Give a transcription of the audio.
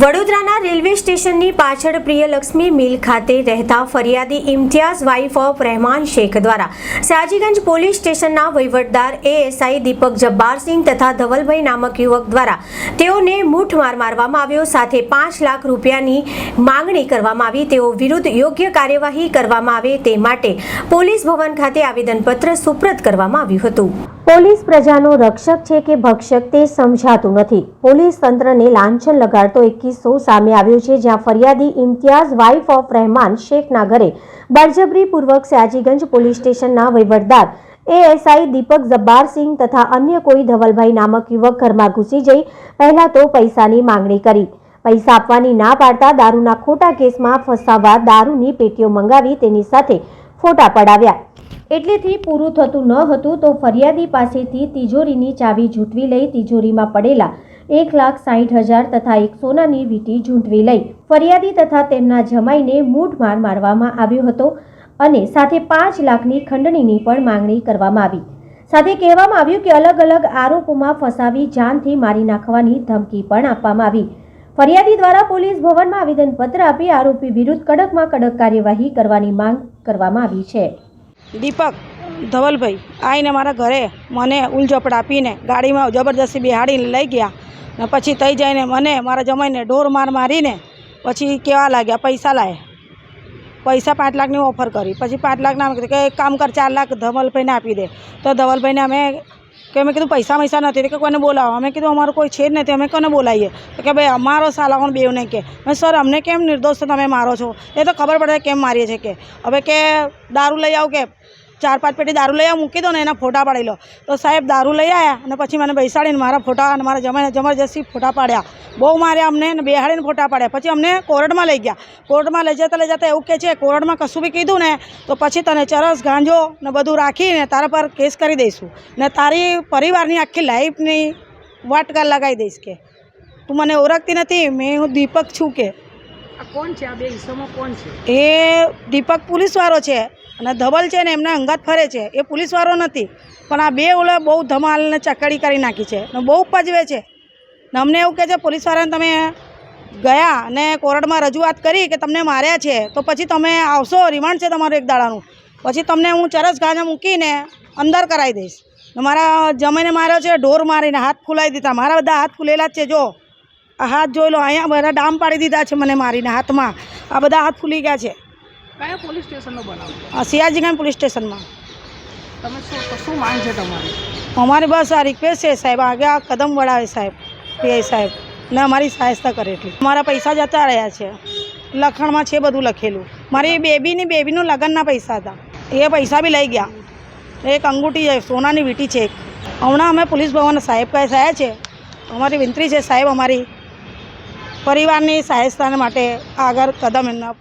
વડોદરાના રેલવે સ્ટેશનની પાછળ પ્રિયલક્ષ્મી મિલ ખાતે રહેતા ફરિયાદી ઇમ્તિયાઝ વાઇફ ઓફ રહેમાન શેખ દ્વારા સાજીગંજ પોલીસ સ્ટેશનના વહીવટદાર એએસઆઈ દીપક જબ્બારસિંહ તથા ધવલભાઈ નામક યુવક દ્વારા તેઓને મૂઠમાર મારવામાં આવ્યો. સાથે પાંચ લાખ રૂપિયાની માંગણી કરવામાં આવી. તેઓ વિરુદ્ધ યોગ્ય કાર્યવાહી કરવામાં આવે તે માટે પોલીસ ભવન ખાતે આવેદનપત્ર સુપ્રત કરવામાં આવ્યું હતું. પોલીસ પ્રજાનો રક્ષક છે કે ભક્ષક તે સમજાતું નથી. પોલીસ તંત્રને લાંછન લગાડતો એક કિસ્સો સામે આવ્યો છે જ્યાં ફરિયાદી ઇમ્તિયાઝ વાઇફ ઓફ રહેમાન શેખના ઘરે બળજબરીપૂર્વક સ્યાજીગંજ પોલીસ સ્ટેશનના વહીવટદાર એએસઆઈ દીપક જબ્બારસિંહ તથા અન્ય કોઈ ધવલભાઈ નામક યુવક ઘરમાં ઘૂસી જઈ પહેલા તો પૈસાની માંગણી કરી. પૈસા આપવાની ના પાડતા દારૂના ખોટા કેસમાં ફસાવવા દારૂની પેટીઓ મંગાવી તેની સાથે ફોટા પડાવ્યા. એટલેથી પૂરું થતું ન હતું તો ફરિયાદી પાસેથી તિજોરીની ચાવી ઝૂંટવી લઈ તિજોરીમાં પડેલા એક લાખ સાહીઠ હજાર તથા એક સોનાની વીંટી ઝૂંટવી લઈ ફરિયાદી તથા તેમના જમાઈને મૂઢમાર મારવામાં આવ્યો હતો અને સાથે પાંચ લાખની ખંડણીની પણ માંગણી કરવામાં આવી. સાથે કહેવામાં આવ્યું કે અલગ અલગ આરોપોમાં ફસાવી, જાનથી મારી નાખવાની ધમકી પણ આપવામાં આવી. ફરિયાદી દ્વારા પોલીસ ભવનમાં આવેદનપત્ર આપી આરોપી વિરુદ્ધ કડકમાં કડક કાર્યવાહી કરવાની માંગ કરવામાં આવી છે. દીપક ધવલભાઈ આવીને મારા ઘરે મને ઉલઝપડ આપીને ગાડીમાં જબરદસ્તી બિહાડીને લઈ ગયા. ને પછી તઈ જઈને મને મારા જમાઈને ઢોર માર મારીને પછી કેવા લાગ્યા, પૈસા લાવે પૈસા પાંચ લાખની ઓફર કરી. પછી પાંચ લાખના કે એક કામ કર, ચાર લાખ ધવલભાઈને આપી દે. તો ધવલભાઈને અમે કે અમે કીધું પૈસા પૈસા નથી. કે કોઈને બોલાવો. અમે કીધું અમારું કોઈ છે જ નથી. અમે કોને બોલાવીએ? તો કે ભાઈ, અમારો સાલાઓને બેવ નહીં કે? મેં સર, અમને કેમ નિર્દોષ તમે મારો છો? એ તો ખબર પડે કેમ મારીએ છીએ કે. હવે કે દારૂ લઈ આવો કે? ચાર પાંચ પેટી દારૂ લઈ આવ્યા મૂકી દો ને એના ફોટા પાડી લો. તો સાહેબ દારૂ લઈ આવ્યા અને પછી મને બેસાડીને મારા ફોટા અને મારા જમાઈને જબરજસ્તી ફોટા પાડ્યા. બહુ મારે અમને બેહાડીને ફોટા પાડ્યા. પછી અમને કોર્ટમાં લઈ ગયા. કોર્ટમાં લઈ જતા લઈ જતા એવું કહે છે કોર્ટમાં કશું બી કીધું ને તો પછી તને ચરસ ગાંજો ને બધું રાખીને તારા પર કેસ કરી દઈશું. ને તારી પરિવારની આખી લાઈફની વાટકા લગાવી દઈશ કે. તું મને ઓળખતી નથી મેં હું દીપક છું કે. કોણ છે? આ બે હિસ્સામાં કોણ છે? એ દીપક પોલીસવાળો છે. અને ધબલ છે ને એમને અંગાત ફરે છે, એ પોલીસવાળો નથી. પણ આ બે ઓલા બહુ ધમાલને ચકડી કરી નાખી છે ને બહુ પજવે છે. ને અમને એવું કહે છે, પોલીસવાળાને તમે ગયા અને કોર્ટમાં રજૂઆત કરી કે તમને માર્યા છે, તો પછી તમે આવશો, રિમાન્ડ છે તમારું એક દાડાનું. પછી તમને હું ચરસ ગાંજા મૂકીને અંદર કરાવી દઈશ. મારા જમીને માર્યો છે, ઢોર મારીને હાથ ફૂલાવી દીધા. મારા બધા હાથ ફૂલેલા જ છે, જો. આ હાથ જોઈ લો, અહીંયા બધા ડામ પાડી દીધા છે મને મારીને હાથમાં. આ બધા હાથ ફૂલી ગયા છે. કયા પોલીસ સ્ટેશનનો બનાવ? આ સિયાજીગંજ પોલીસ સ્ટેશનમાં. તમે શું શું માંગ છે તમારી? અમારી બસ આ રિક્વેસ્ટ છે સાહેબ આગે આ કદમ વળાવે સાહેબ પીઆઈ સાહેબ ને અમારી સહાયતા કરે એટલી. મારા પૈસા જતા રહ્યા છે. લખણમાં છે બધું લખેલું. મારી બેબીની બેબીનું લગ્નના પૈસા હતા. એ પૈસા બી લઈ ગયા. એક અંગૂઠી છે સોનાની વીંટી છે એક. હમણાં અમે પોલીસ ભવન સાહેબ પાસે આવ્યા છે. અમારી વિનંતી છે સાહેબ અમારી પરિવારની સહાયતા માટે આગળ કદમ એમના